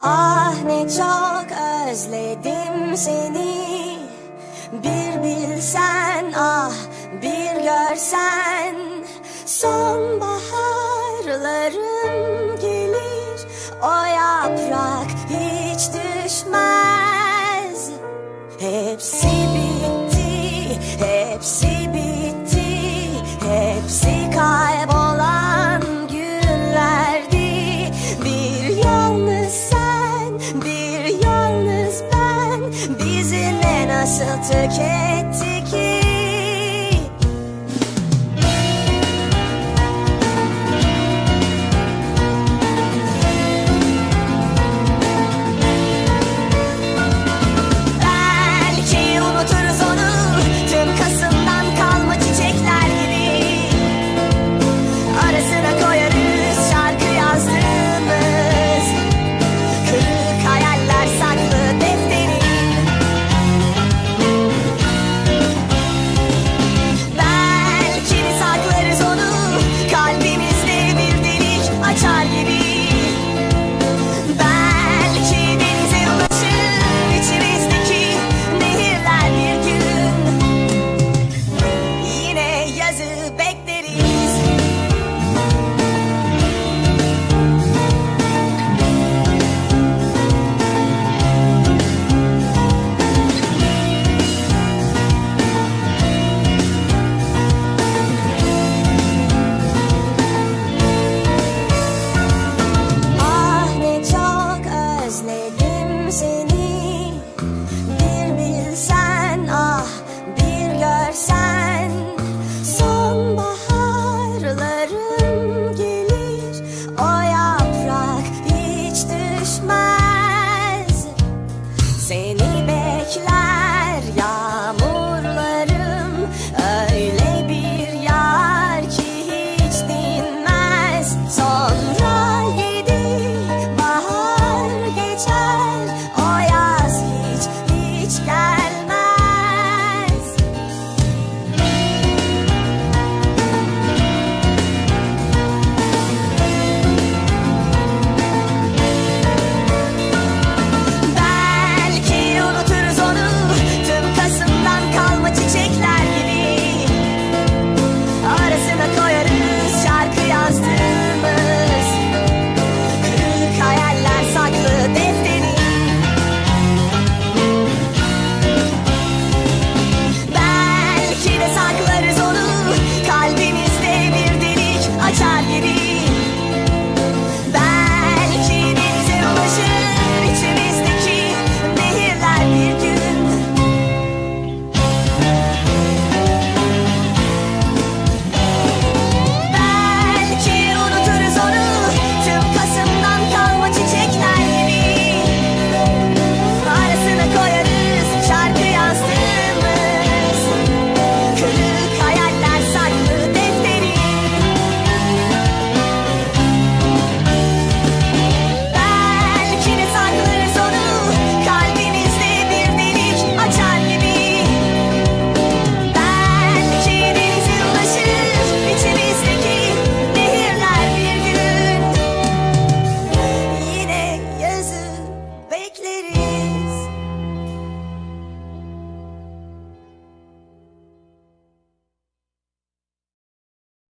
Ah ne çok özledim seni. Bir bilsen ah bir görsen. Sonbaharlarım gelir O yaprak hiç düşmez nasıl tüketti ki